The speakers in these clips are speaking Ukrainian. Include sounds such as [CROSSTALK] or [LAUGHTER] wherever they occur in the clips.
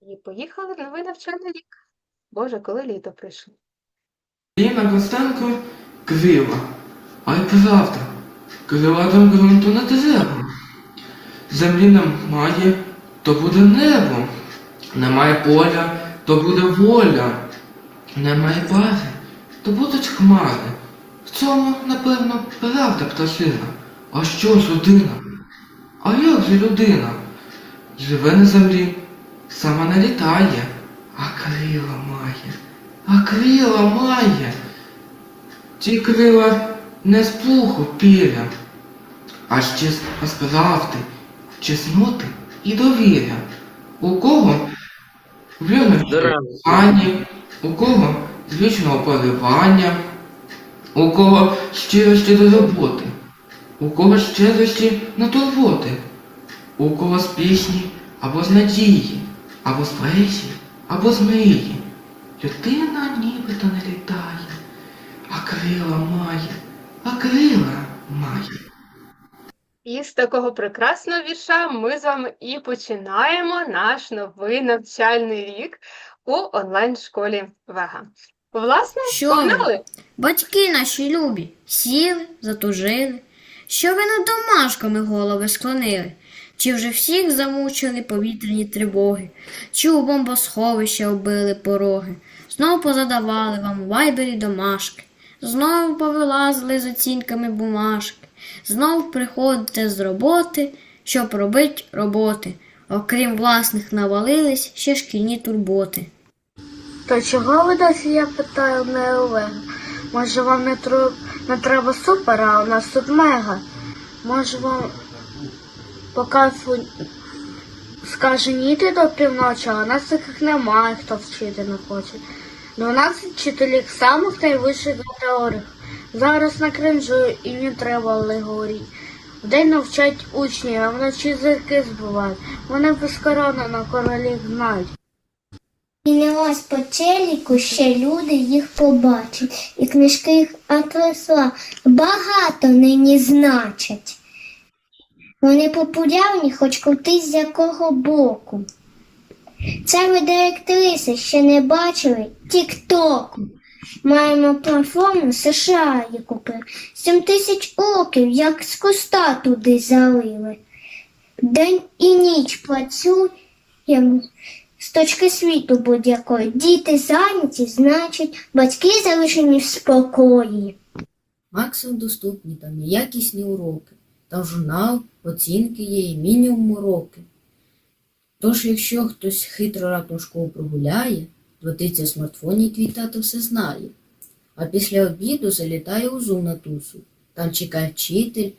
І поїхали в новий навчальний рік. Боже, коли літо прийшло. Ліна Костенко крила, а й правда, крила до ґрунту не треба. Землі немає, то буде небо. Немає поля, то буде воля. Немає пари, то будуть хмари. В цьому, напевно, правда пташина. А що ж людина? А як же людина? Живе на землі, сама не літає, а крила має. А крила має. Ті крила не з пуху піря, а ще з правди, чесноти і довіря. У кого в ані, у кого з вічного поливання, у кого щирості до роботи, у кого щирості на турботи, у кого з пісні або з надії, або з поезії, або з мрії. Людина нібито не літає, а крила має, а крила має. І з такого прекрасного вірша ми з вами і починаємо наш новий навчальний рік у онлайн-школі Вега. Власне, Що ви? погнали! Батьки наші любі, сіли, затужили, що ви над домашками голови склонили, чи вже всіх замучили повітряні тривоги, чи у бомбосховище оббили пороги, знову позадавали вам у вайбері домашки, знову повилазили з оцінками бумажки, знов приходите з роботи, щоб робить роботи, окрім власних навалились ще шкільні турботи. То чого ви досі, я питаю, не Олега? Може вам не, тру... не треба супер, а у нас тут мега? Може вам показу скаже ні йти до півночі, а нас таких немає, хто вчити не хоче. 12 вчителів самих найвищих категорій. Зараз на кринжу і не треба говорити. Вдень навчать учні, а вночі зірки збивають. Вони без корони на королів знають. І не ось по челіку ще люди їх побачать, і книжки їх атласла багато нині значать. Вони популярні, хоч крутись з якого боку. Це ви директриси ще не бачили Тік-Току. Маємо платформу США її купили. Сім тисяч років, як з куста туди залили. День і ніч працюємо з точки світу будь-якої. Діти зайняті, значить, батьки залишені в спокої. Максимум доступні там якісні уроки, там журнал, оцінки є і мінімум уроки. Тож, якщо хтось хитро раптом школу прогуляє, платиться в смартфоні і твій тато все знає. А після обіду залітає у зум на тусу. Там чекає вчитель,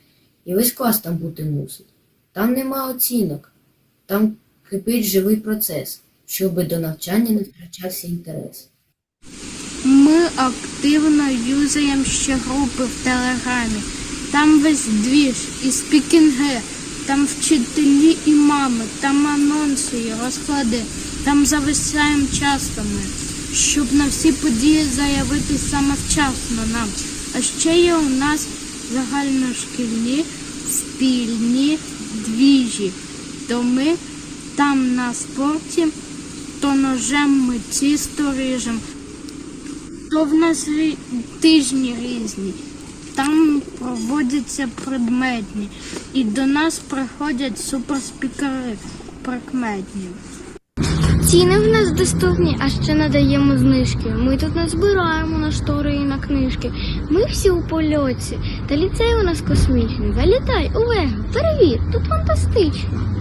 і весь клас там бути мусить. Там нема оцінок, там кипить живий процес, щоби до навчання не втрачався інтерес. Ми активно юзаємо ще групи в Телеграмі. Там весь двіж і спікінги, там вчителі і мами, там анонси і розклади, там зависаємо часто ми, щоб на всі події заявити саме вчасно нам. А ще є у нас загальношкільні спільні двіжі. То ми там на спорті, то ножем ми тісто ріжем, то в нас тижні різні. Там проводяться предметні. І до нас приходять суперспікери прикметні. Ціни в нас доступні, а ще надаємо знижки. Ми тут не збираємо на штори і на книжки. Ми всі у польоті. Та ліцей у нас космічний. Залітай, Олега, перевір, тут фантастично.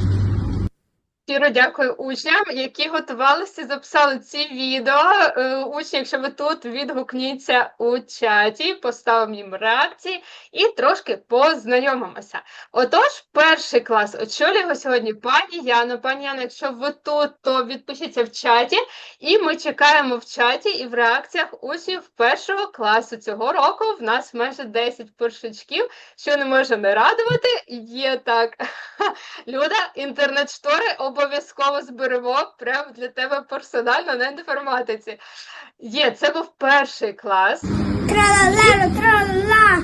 Щиро дякую учням, які готувалися, записали ці відео. Е, Учні, якщо ви тут, відгукніться у чаті, поставимо їм реакції і трошки познайомимося. Отож, перший клас очолює його сьогодні пані Яна. Пані Яна, якщо ви тут, то відпишіться в чаті, і ми чекаємо в чаті і в реакціях учнів першого класу цього року. В нас майже 10 першачків, що не може не радувати. Є так. [LAUGHS] Люда, інтернет-штори обов'язково зберемо прямо для тебе персонально на інформатиці. Є, це був перший клас. Тралала,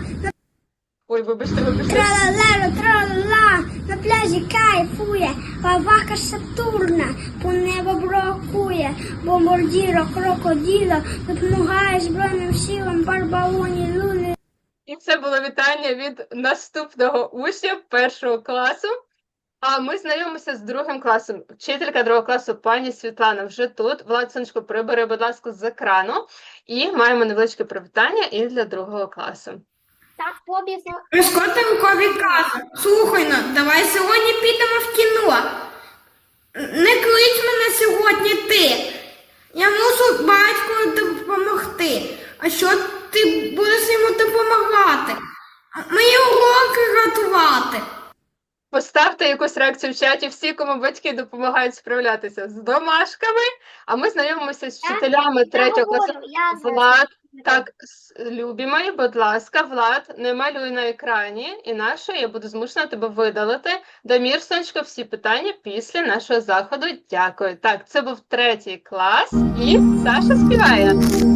Ой, вибачте, вибачте. тралала, На пляжі кайфує, лавака Сатурна, по небу брокує, бомбардіро, крокоділо, допомагає Збройним силам, барбалоні, люди. І це було вітання від наступного учня першого класу. А ми знайомимося з другим класом. Вчителька другого класу пані Світлана вже тут. Влад сонечко, прибери, будь ласка, з екрану. І маємо невеличке привітання і для другого класу. Так, побігли. Скотенкові каже, слухай ну, давай сьогодні підемо в кіно. Не клич мене сьогодні ти. Я мушу батькові допомогти. А що ти будеш йому допомагати? Мої уроки готувати. Реакцію в чаті всі, кому батьки допомагають справлятися з домашками. А ми знайомимося з вчителями третього класу. Влад, так, любі мої, будь ласка, Влад, не малюй на екрані, інакше я буду змушена тебе видалити. Дамір, сонечко, всі питання після нашого заходу. Дякую. Так, це був третій клас, і Саша співає.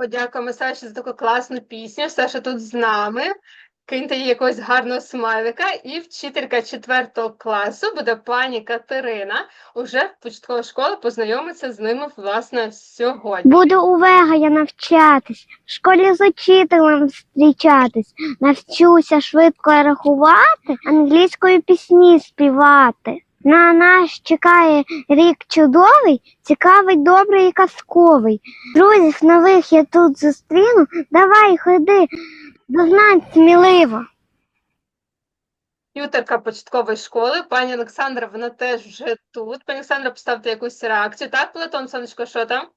Подякуємо Саші за таку класну пісню. Саша тут з нами. Киньте їй якогось гарного смайлика. І вчителька четвертого класу буде пані Катерина. Уже в початковій школі познайомиться з ними власне сьогодні. Буду у Вегая навчатись, в школі з учителем зустрічатись, навчуся швидко рахувати, англійською пісні співати. На нас чекає рік чудовий, цікавий, добрий і казковий. Друзів нових я тут зустріну, давай ходи, до знань сміливо. Тютерка початкової школи. Пані Олександра, вона теж вже тут. Пані Олександра, поставте якусь реакцію. Так, Платон, сонечко, що там?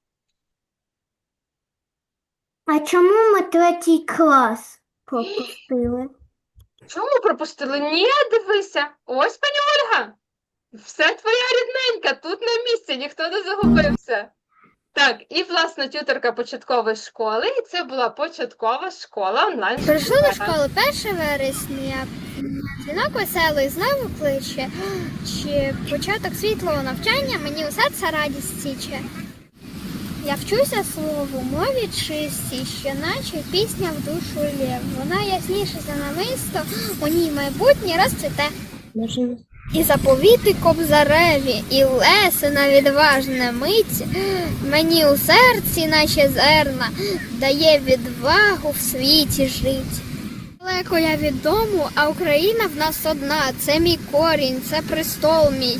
А чому ми третій клас пропустили? Чому пропустили? Ні, дивися. Ось пані Ольга. Все твоя рідненька, тут на місці, ніхто не загубився. Так, і власне тютерка початкової школи, і це була початкова школа онлайн. Прийшли до школи 1 вересня. Дзвінок веселий знову кличе. Чи початок світлого навчання мені у серце радість січе. Я вчуся слову, мові чистій, що наче пісня в душу лє. Вона ясніше за намисто, у ній майбутнє розцвіте. І заповіти кобзареві, і лесина відважна мить мені у серці, наче зерна, дає відвагу в світі жить. Далеко я від дому, а Україна в нас одна. Це мій корінь, це престол мій.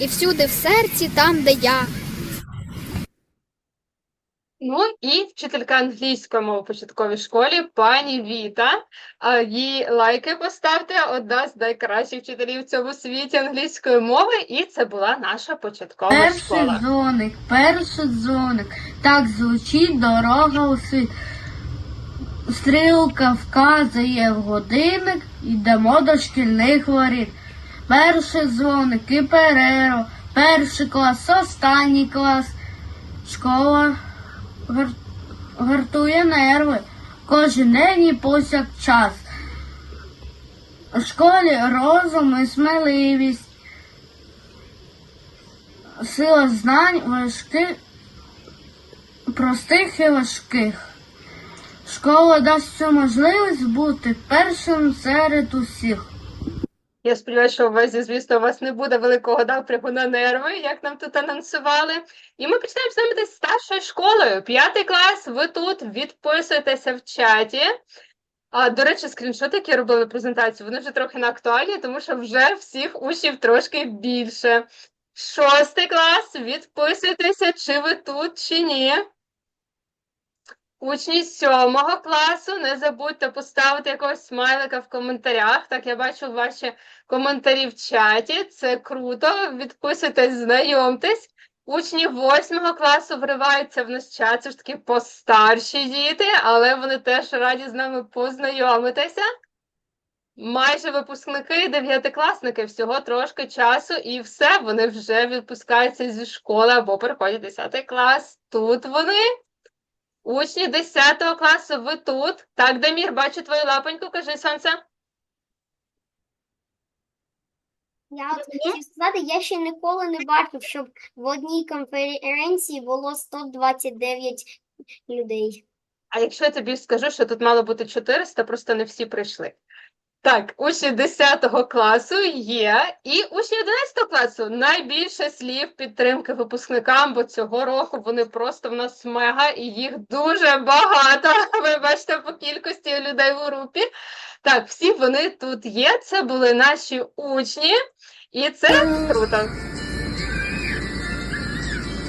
І всюди в серці, там, де я. Ну і вчителька англійської мови в початковій школі, пані Віта. Їй лайки поставте, одна з найкращих вчителів в цьому світі англійської мови, і це була наша початкова Перший школа. дзвоник, перший дзвоник, так звучить дорога у світ. Стрілка вказує в годинник, йдемо до шкільних воріт. Перший дзвоник і перерва, перший клас, останній клас. Школа гартує нерви, кожен день і повсякчас. У школі розум і сміливість. Сила знань важких, простих і важких. Школа дасть цю можливість бути першим серед усіх. Я сподіваюся, що у вас, звісно, у вас не буде великого напрягу на нерви, як нам тут анонсували. І ми починаємо з старшою школою. П'ятий клас, ви тут відписуєтеся в чаті. А, до речі, скріншоти, які робили презентацію, вони вже трохи не актуальні, тому що вже всіх учнів трошки більше. Шостий клас, відписуйтеся, чи ви тут, чи ні. Учні сьомого класу, не забудьте поставити якогось смайлика в коментарях. Так, я бачу ваші коментарі в чаті. Це круто. Відписуйтесь, знайомтесь. Учні восьмого класу вриваються в наш чат. Це ж таки постарші діти, але вони теж раді з нами познайомитися. Майже випускники, дев'ятикласники, всього трошки часу, і все, вони вже відпускаються зі школи або переходять 10 клас. Тут вони. Учні 10 класу, ви тут. Так, Дамір, бачу твою лапоньку, кажи сонце. Я от хотів сказати, я ще ніколи не бачив, щоб в одній конференції було 129 людей. А якщо я тобі скажу, що тут мало бути 400, просто не всі прийшли. Так, учні 10 класу є, і учні 11 класу найбільше слів підтримки випускникам, бо цього року вони просто в нас мега, і їх дуже багато. [LAUGHS] Ви бачите по кількості людей в групі. Так, всі вони тут є. Це були наші учні, і це круто.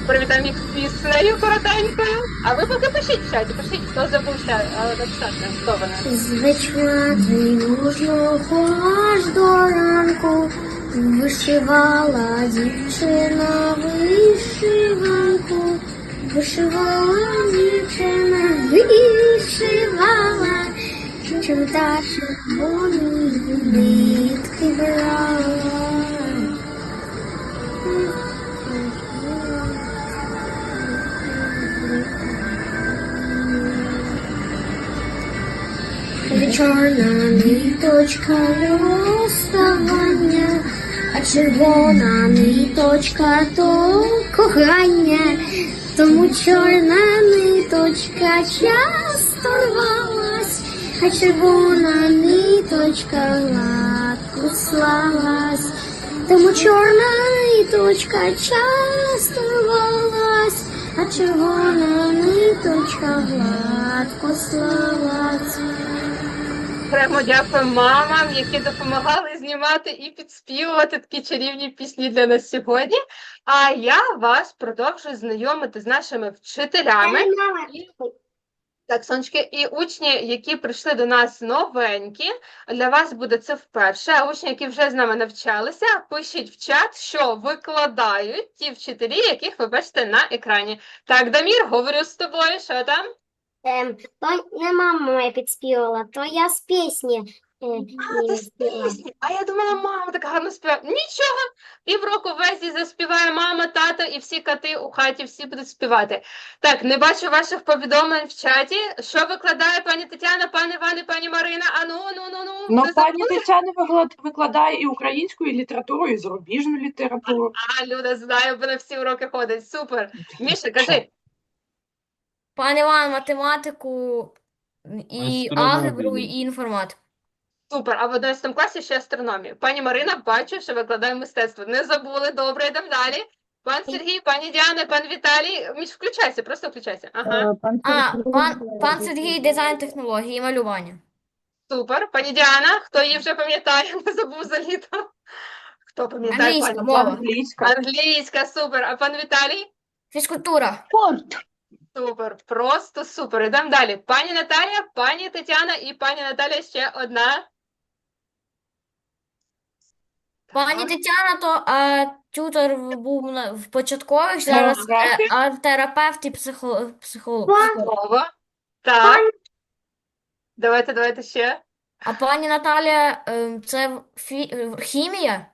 Привітаємо їх піснею коротенькою. А ви поки пишіть в чаті, пишіть, хто забувся написати, хто вони. Звичайно, южного аж до ранку вишивала дівчина вишиванку, вишивала дівчина, вишивала, чим та червоні нитки брала. Чорна ниточка розставання, а червона ниточка то кохання, тому чорна ниточка часто рвалась, а червона ниточка гладко тому чорна ниточка часто рвалась, а червона ниточка гладко слалась. Окремо дякую мамам, які допомагали знімати і підспівувати такі чарівні пісні для нас сьогодні. А я вас продовжую знайомити з нашими вчителями. Так, сонечки, і учні, які прийшли до нас новенькі, для вас буде це вперше. А учні, які вже з нами навчалися, пишіть в чат, що викладають ті вчителі, яких ви бачите на екрані. Так, Дамір, говорю з тобою, що там? Ем, то не мама моя підспівала, то я з пісні. Е, А, ти з співала. пісні. А я думала, мама так гарно співає. Нічого, півроку везі заспіває мама, тато і всі коти у хаті, всі будуть співати. Так, не бачу ваших повідомлень в чаті. Що викладає пані Тетяна, пан Іван і пані Марина? Ану, ну, ну, ну. Ну, не пані? Тетяна виклад- викладає і українську, і літературу, і зарубіжну літературу. А, Люда, знаю, бо на всі уроки ходить. Супер. Міша, кажи. Пан Іван, математику і Астрономію. алгебру, і інформатику. Супер. А в 11 класі ще астрономію. Пані Марина, бачу, що викладає мистецтво. Не забули, добре, йдемо далі. Пан Сергій, пані Діана, пан Віталій. Міш, включайся, просто включайся. Ага. А, пан, пан Сергій, дизайн технології і малювання. Супер. Пані Діана, хто її вже пам'ятає, не забув за літо. Хто пам'ятає? Англійська пані? мова. Англійська. Англійська, супер. А пан Віталій? Фізкультура. Супер. Супер, просто супер. Ідемо далі. Пані Наталія, пані Тетяна і пані Наталія ще одна. Пані Тетяна, то а, тютор в- був на, в початкових, зараз е, Географія. арт-терапевт і психо, психолог. Чудово. Так. Давайте, давайте ще. А пані Наталія, е, це фі, е, хімія?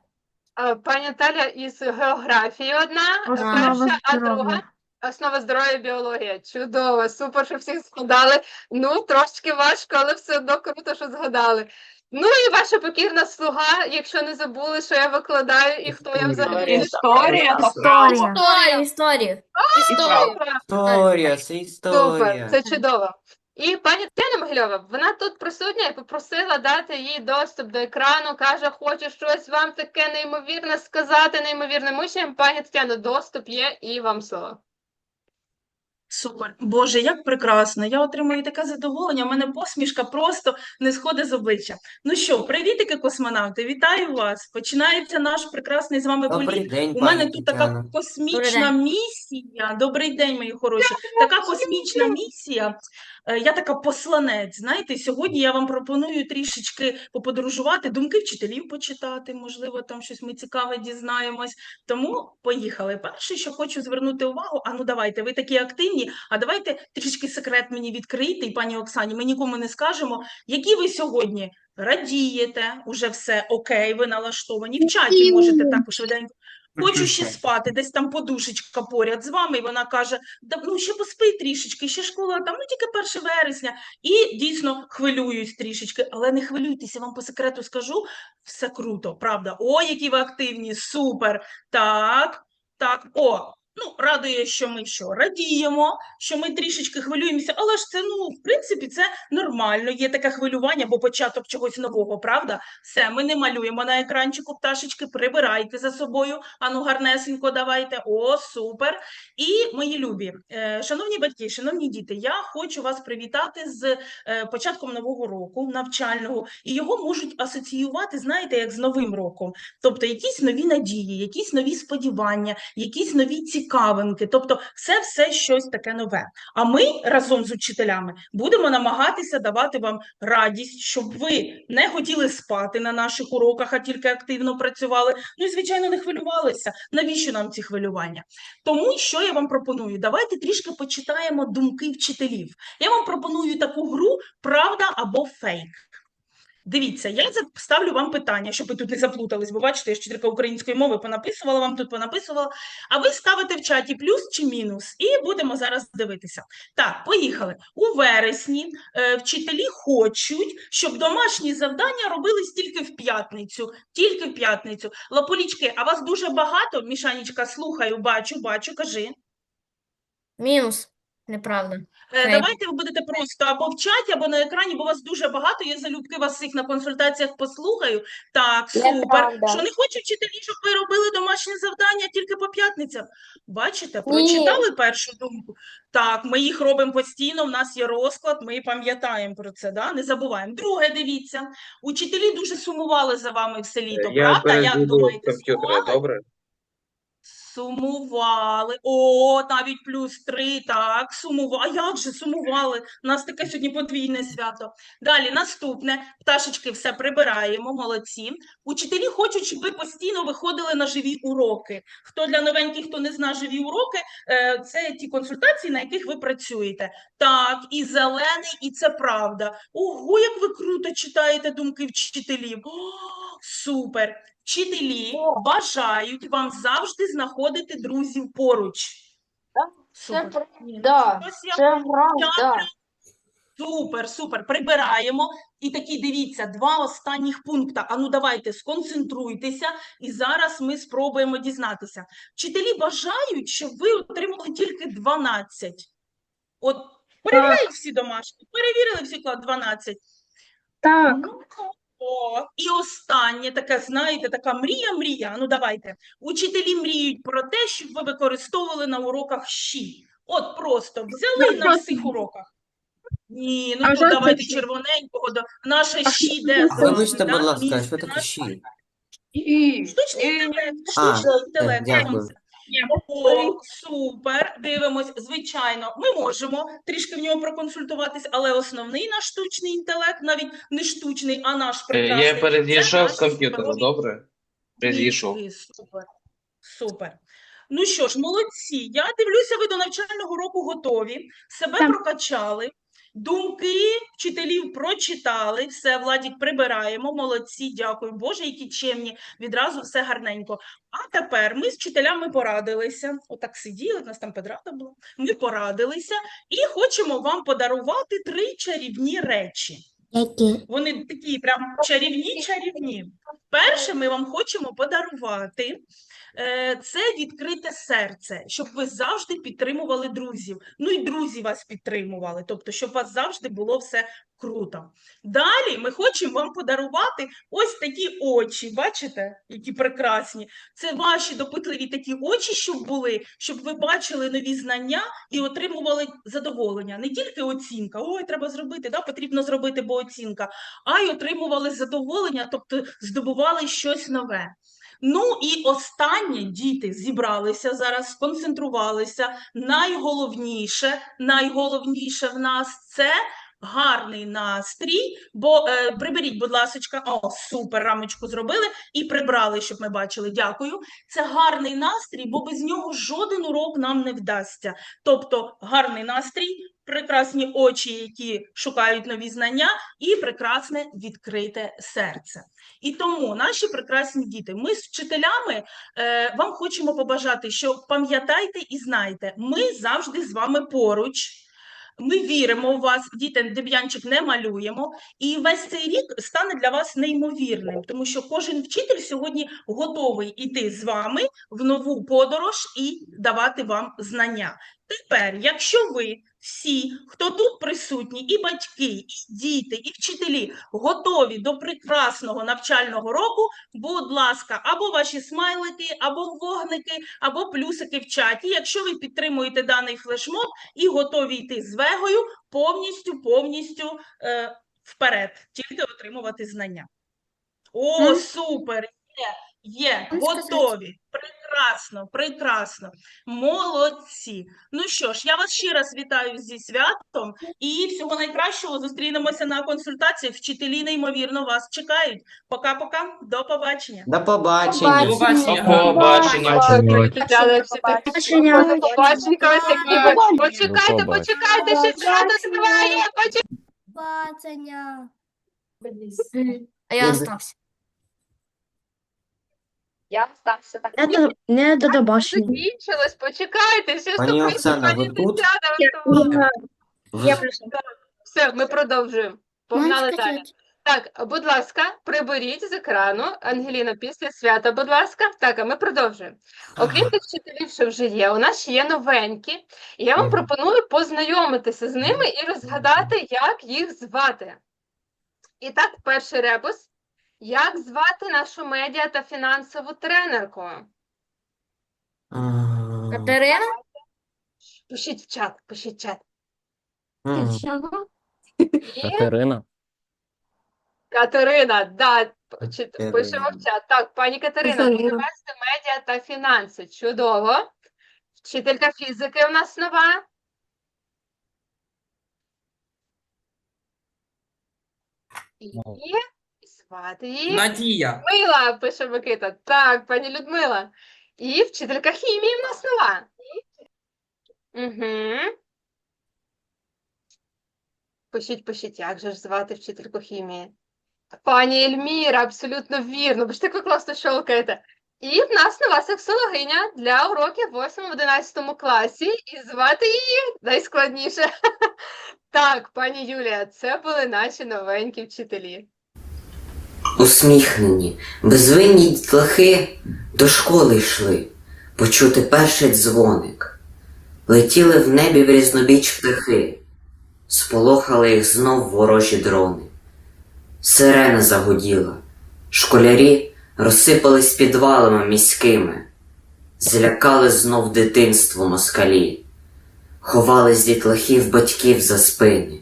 А, Пані Наталя із географії одна, Основа перша, а здоров'я. друга. Основа здоров'я біологія. Чудово, супер, що всіх згадали. Ну, трошки важко, але все одно круто, що згадали. Ну і ваша покірна слуга, якщо не забули, що я викладаю і хто я взагалі. Історія Історія. Історія, історія. Історія. Супер. Історія, Супер, це чудово. І пані Тетяна Могильова, вона тут присутня і попросила дати їй доступ до екрану. Каже, хочу щось вам таке неймовірне сказати, неймовірним учням. Пані Тетяно, доступ є і вам слово. Супер. Боже, як прекрасно. Я отримую таке задоволення. У мене посмішка просто не сходить з обличчя. Ну що, привітики, космонавти, вітаю вас. Починається наш прекрасний з вами Добрий політ. день, У мене пані тут така космічна Добрий космічна місія. Добрий день, мої хороші. Така космічна місія. Е, Я така посланець. Знаєте, сьогодні я вам пропоную трішечки поподорожувати, думки вчителів почитати. Можливо, там щось ми цікаве дізнаємось. Тому поїхали. Перше, що хочу звернути увагу, а ну давайте, ви такі активні, а давайте трішки секрет мені відкрийте, і пані Оксані, ми нікому не скажемо, які ви сьогодні радієте, уже все окей, ви налаштовані. В чаті можете також швиденько. Хочу ще спати, десь там подушечка поряд з вами, і вона каже: да, ну ще поспи трішечки, ще школа там, ну тільки 1 вересня. І дійсно хвилююсь трішечки, але не хвилюйтеся, вам по секрету скажу, все круто, правда. О, які ви активні, супер. Так, так, о. Ну, радує, що ми що радіємо, що ми трішечки хвилюємося, але ж це, ну, в принципі, це нормально. Є таке хвилювання, бо початок чогось нового, правда? Все, ми не малюємо на екранчику пташечки, прибирайте за собою. Ану, гарнесенько давайте. О, супер. І мої любі, е, шановні батьки, шановні діти, я хочу вас привітати з е, початком нового року навчального, і його можуть асоціювати, знаєте, як з Новим роком. Тобто якісь нові надії, якісь нові сподівання, якісь нові цікавинки. Тобто, це все щось таке нове. А ми разом з учителями будемо намагатися давати вам радість, щоб ви не хотіли спати на наших уроках, а тільки активно працювали. Ну і звичайно не хвилювалися. Навіщо нам ці хвилювання? Тому що я вам пропоную? Давайте трішки почитаємо думки вчителів. Я вам пропоную таку гру Правда або фейк. Дивіться, я ставлю вам питання, щоб ви тут не заплутались, бо бачите, я ж вчителька української мови понаписувала вам тут понаписувала. А ви ставите в чаті плюс чи мінус, і будемо зараз дивитися. Так, поїхали. У вересні е, вчителі хочуть, щоб домашні завдання робились тільки в п'ятницю. Тільки в п'ятницю. Лаполічки, а вас дуже багато? Мішанічка, слухаю, бачу, бачу, кажи. Мінус. Неправда. Е, Давайте ви будете просто або в чаті, або на екрані, бо вас дуже багато. Я залюбки вас всіх на консультаціях послухаю. Так, супер. Що не хочуть вчителі, щоб ви робили домашні завдання тільки по п'ятницям? Бачите, прочитали першу думку? Так, ми їх робимо постійно, в нас є розклад, ми пам'ятаємо про це, да? не забуваємо. Друге, дивіться, учителі дуже сумували за вами все літо, правда? Як думаєте, сумували? добре? Сумували. О, навіть плюс три, так, сумували. А як же сумували? У нас таке сьогодні подвійне свято. Далі, наступне. Пташечки все прибираємо, молодці. Учителі хочуть, щоб ви постійно виходили на живі уроки. Хто для новеньких, хто не знає живі уроки, е, це ті консультації, на яких ви працюєте. Так, і зелений, і це правда. Ого, як ви круто читаєте думки вчителів. О, супер. Вчителі бажають вам завжди знаходити друзів поруч. Супер. Ні, ну, щось я правда. Супер, супер. Прибираємо. І такі, дивіться, два останніх пункта. Ану, давайте, сконцентруйтеся, і зараз ми спробуємо дізнатися. Вчителі бажають, щоб ви отримали тільки 12. От, перевіряють всі домашні, перевірили всі клад 12. Так. Ну, і останнє таке, знаєте, така мрія-мрія. Ну, давайте. Учителі мріють про те, щоб ви використовували на уроках щі. От просто взяли на всіх уроках. Ні, ну тут давайте червоненького. до- Наше щі де з вами, Вибачте, да? будь ласка, Місце що таке наше. щі? Штучний інтелект, А, штучний інтелект. дякую. О, супер. Дивимось. Звичайно, ми можемо трішки в нього проконсультуватись, але основний наш штучний інтелект, навіть не штучний, а наш прекрасний. Я це з комп'ютера, добре? Передійшов. Супер. Супер. Ну що ж, молодці. Я дивлюся, ви до навчального року готові, себе прокачали, думки вчителів прочитали, все, Владік, прибираємо, молодці, дякую, Боже, які чемні, відразу все гарненько. А тепер ми з вчителями порадилися, отак сиділи, у нас там педрата була, ми порадилися і хочемо вам подарувати три чарівні речі. Які? Вони такі прям чарівні, чарівні. Перше, ми вам хочемо подарувати це відкрите серце, щоб ви завжди підтримували друзів. Ну і друзі вас підтримували, тобто, щоб у вас завжди було все круто. Далі ми хочемо вам подарувати ось такі очі. Бачите, які прекрасні. Це ваші допитливі такі очі, щоб були, щоб ви бачили нові знання і отримували задоволення. Не тільки оцінка, ой, треба зробити, да, потрібно зробити, бо оцінка, а й отримували задоволення, тобто здобували щось нове. Ну і останнє діти зібралися зараз, сконцентрувалися. Найголовніше, найголовніше в нас це гарний настрій. Бо е, приберіть, будь ласка, о, супер, рамочку зробили і прибрали, щоб ми бачили. Дякую. Це гарний настрій, бо без нього жоден урок нам не вдасться. Тобто гарний настрій, прекрасні очі, які шукають нові знання, і прекрасне відкрите серце. І тому, наші прекрасні діти, ми з вчителями е, вам хочемо побажати, що пам'ятайте і знайте, ми завжди з вами поруч. Ми віримо у вас, діти, деб'янчик не малюємо, і весь цей рік стане для вас неймовірним, тому що кожен вчитель сьогодні готовий іти з вами в нову подорож і давати вам знання. Тепер, якщо ви всі, хто тут присутні, і батьки, і діти, і вчителі готові до прекрасного навчального року, будь ласка, або ваші смайлики, або вогники, або плюсики в чаті. Якщо ви підтримуєте даний флешмоб і готові йти з вегою повністю, повністю е, вперед, тільки отримувати знання. О, супер! Є, є, готові. Прекрасно, прекрасно. Молодці. Ну що ж, я вас ще раз вітаю зі святом і всього найкращого. Зустрінемося на консультаціях. Вчителі неймовірно вас чекають. Пока-пока, до побачення. До побачення. До побачення. Побачення. Побачення, які ви. Почекайте, почекайте, ще свято триває. Бачення. А я остався. Я стався так. Не до, не до добачення. Закінчилось, почекайте, ще Пані вступайте, Оксана, пані ви тут? Тетяна, Ви- Все, ми продовжуємо. Погнали Можна далі. сказати? Так, будь ласка, приберіть з екрану. Ангеліна, після свята, будь ласка. Так, а ми продовжуємо. Окрім тих вчителів, що вже є, у нас ще є новенькі. І я вам Мгм. пропоную познайомитися з ними і розгадати, як їх звати. І так, перший ребус. Як звати нашу медіа та фінансову тренерку? Катерина? Пишіть в чат, пишіть в чат. І Катерина. Катерина, да, чи- Катерина. пишемо в чат. Так, пані Катерина, Катерина. медіа та фінанси. Чудово. Вчителька фізики у нас нова. І її Надія. Людмила, пише Микита. Так, пані Людмила. І вчителька хімії в нас нова. Угу. Пишіть, пишіть, як же ж звати вчительку хімії? Пані Ельміра, абсолютно вірно, бо ж так ви класно щолкаєте. І в нас нова сексологиня для уроків в 8-11 класі, і звати її найскладніше. [LAUGHS] Так, пані Юлія, це були наші новенькі вчителі. Усміхнені, безвинні дітлахи до школи йшли, почути перший дзвоник. Летіли в небі в різнобіч птахи, сполохали їх знов ворожі дрони. Сирена загуділа, школярі розсипались підвалами міськими, злякали знов дитинство москалі, ховали з дітлахів батьків за спини.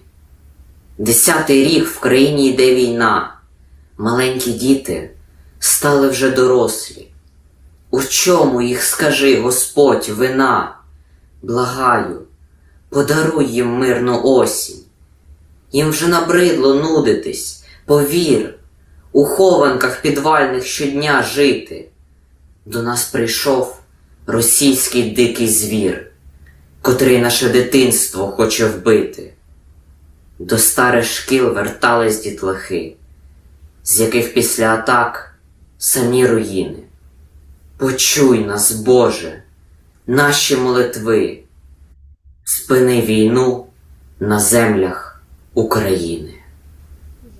Десятий рік в країні йде війна. Маленькі діти стали вже дорослі. У чому їх скажи, Господь, вина? Благаю, подаруй їм мирну осінь. Їм вже набридло нудитись, повір, у хованках підвальних щодня жити. До нас прийшов російський дикий звір, котрий наше дитинство хоче вбити. До старих шкіл вертались дітлахи, з яких після атак самі руїни. Почуй нас, Боже, наші молитви, спини війну на землях України.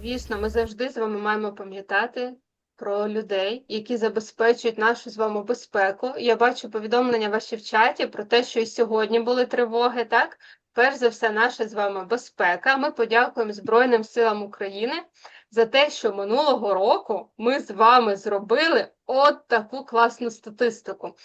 Звісно, ми завжди з вами маємо пам'ятати про людей, які забезпечують нашу з вами безпеку. Я бачу повідомлення ваші в чаті про те, що і сьогодні були тривоги, так? Перш за все, наша з вами безпека. Ми подякуємо Збройним силам України за те, що минулого року ми з вами зробили от таку класну статистику.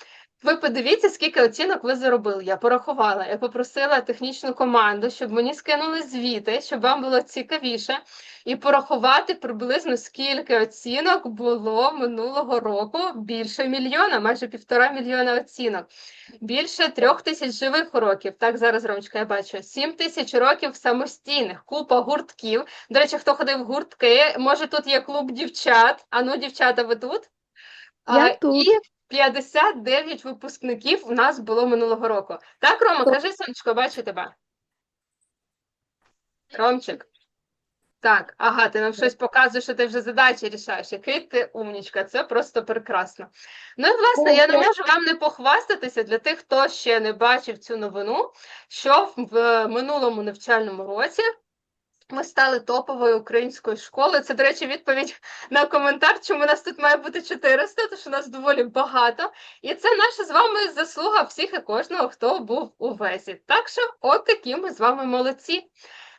Ви подивіться, скільки оцінок ви заробили. Я порахувала. Я попросила технічну команду, щоб мені скинули звіти, щоб вам було цікавіше, і порахувати приблизно скільки оцінок було минулого року. Більше мільйона, майже півтора мільйона оцінок. Більше трьох тисяч живих уроків. Так, зараз, Ромочка, я бачу. Сім тисяч уроків самостійних, купа гуртків. До речі, хто ходив в гуртки, може тут є клуб дівчат. Ану, дівчата, ви тут? Я А, тут. І 59 випускників у нас було минулого року. Так, Рома, кажи, сонечко, бачу тебе. Ромчик. Так, ага, ти нам щось показуєш, що ти вже задачі рішаєш. Який ти умнічка, це просто прекрасно. Ну і власне, я не можу вам не похвастатися для тих, хто ще не бачив цю новину, що в минулому навчальному році ми стали топовою українською школою. Це, до речі, відповідь на коментар, чому нас тут має бути 400, тому що нас доволі багато. І це наша з вами заслуга всіх і кожного, хто був у везі. Так що, от такі ми з вами молодці.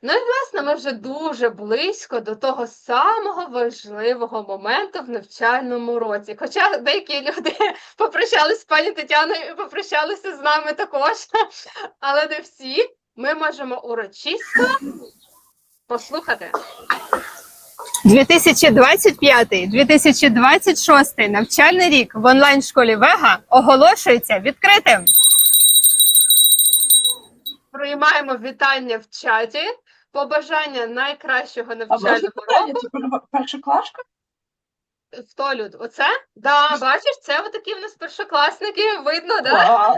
Ну і власне, ми вже дуже близько до того самого важливого моменту в навчальному році. Хоча деякі люди [LAUGHS] попрощалися з пані Тетяною і попрощалися з нами також, [LAUGHS] але не всі. Ми можемо урочисто послухати. 2025-2026 навчальний рік в онлайн-школі Вега оголошується відкритим. Приймаємо вітання в чаті, побажання найкращого навчального року. це першоклашка? Хто люд? Оце? Да, бачиш, це отакі в нас першокласники, видно, да?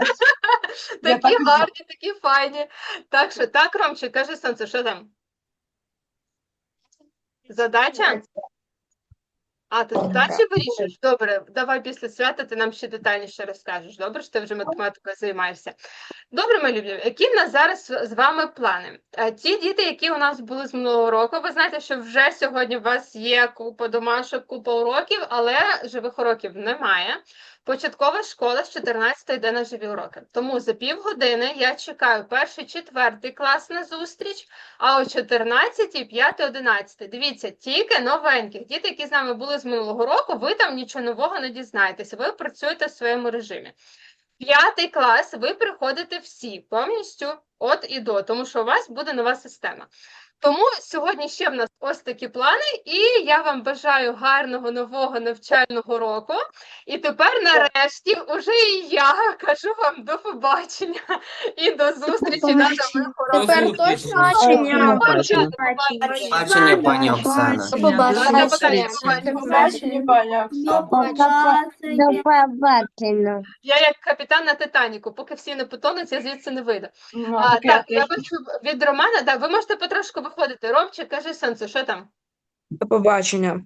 [LAUGHS] Такі гарні, такі файні. Так що так, Ромчик, кажи сонце, що там? Задача? А, ти задачі вирішуєш? Добре, давай після свята ти нам ще детальніше розкажеш. Добре, що ти вже математикою займаєшся. Добре, мої любі, які в нас зараз з вами плани? Е, Ті діти, які у нас були з минулого року, ви знаєте, що вже сьогодні у вас є купа домашок, купа уроків, але живих уроків немає. Початкова школа з 14 йде на живі уроки. Тому за півгодини я чекаю перший, четвертий клас на зустріч, а о 14, 5, 11. Дивіться, тільки новеньких діти, які з нами були з минулого року, ви там нічого нового не дізнаєтеся. Ви працюєте в своєму режимі. П'ятий клас ви приходите всі повністю от і до, тому що у вас буде нова система. Тому сьогодні ще в нас ось такі плани, і я вам бажаю гарного нового навчального року. І тепер, нарешті, уже і я кажу вам до побачення і до зустрічі на нових уроках. Тепер точно бачення. Бачення, пані Оксана. До побачення. Побачення, пані Оксана. До побачення. Я як капітан на Титаніку, поки всі не потонуть, я звідси не вийду. Ну, А, так, я бачу від Романа, ви можете потрошку виходити. Ромчик, кажи сонце, що там? До побачення.